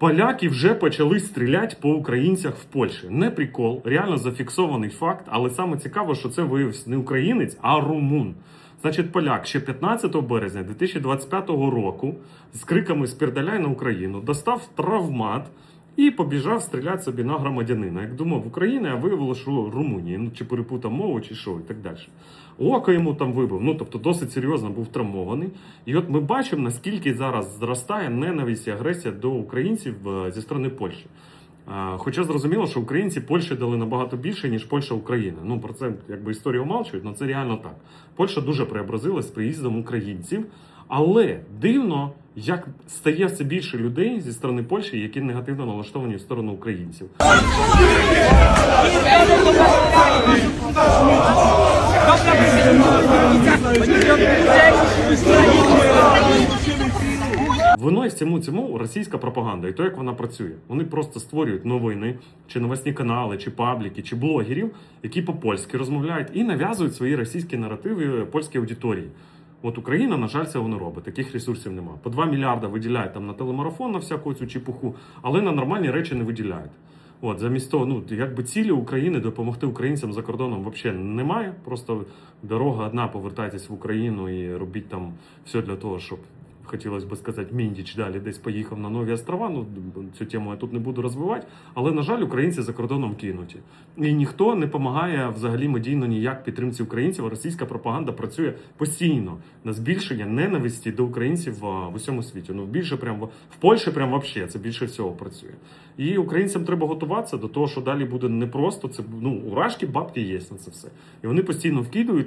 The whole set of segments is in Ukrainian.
Поляки вже почали стріляти по українцях в Польщі. Не прикол, реально зафіксований факт, але саме цікаво, що це виявився не українець, а румун. Значить, поляк ще 15 березня 2025 року з криками «Спірдаляй на Україну достав травмат і побіжав стріляти собі на громадянина. Як думав Україна, а виявилося, що Румунії. Ну чи перепутав мову, чи що, і так далі. Око йому там вибив. Ну тобто досить серйозно був травмований. І от ми бачимо, наскільки зараз зростає ненависть і агресія до українців е, зі сторони Польщі. Хоча зрозуміло, що українці Польщі дали набагато більше, ніж Польща Україна. Ну про це якби історію умалчують, але це реально так. Польща дуже преобразилась з приїздом українців, але дивно, як стає все більше людей зі сторони Польщі, які негативно налаштовані в сторону українців. Виною всьому цьому російська пропаганда і то, як вона працює. Вони просто створюють новини, чи новосні канали, чи пабліки, чи блогерів, які по-польськи розмовляють і нав'язують свої російські наративи польській аудиторії. От Україна, на жаль, цього не робить. Таких ресурсів немає. По 2 мільярда виділяють там на телемарафон на всяку цю чепуху, але на нормальні речі не виділяють. От замість того, ну якби цілі України допомогти українцям за кордоном взагалі немає. Просто дорога одна, повертайтесь в Україну і робіть там все для того, щоб хотілося б сказати, Міндіч далі десь поїхав на нові острова. Ну цю тему я тут не буду розвивати. Але на жаль, українці за кордоном кинуті. І ніхто не допомагає взагалі медійно ніяк підтримці українців. Російська пропаганда працює постійно на збільшення ненависті до українців в усьому світі. Ну більше прям в- Польщі, прям вообще це більше всього працює. І українцям треба готуватися до того, що далі буде непросто. Це ну урашки, бабки є на це все. І вони постійно вкидують.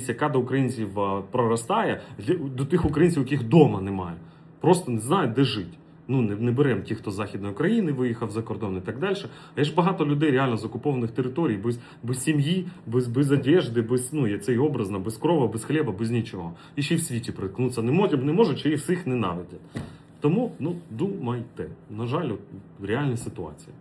ненависть, яка до українців проростає, до тих українців, яких вдома немає, просто не знають, де жити. Ну, не, не беремо ті, хто з Західної України виїхав за кордон і так далі. А є ж багато людей реально з окупованих територій, без, без сім'ї, без, без одежди, без ну, є цей образно, без крова, без хліба, без нічого. І ще й в світі приткнутися не можуть, не можуть, чи і всіх ненавидять. Тому ну думайте. На жаль, реальна ситуація.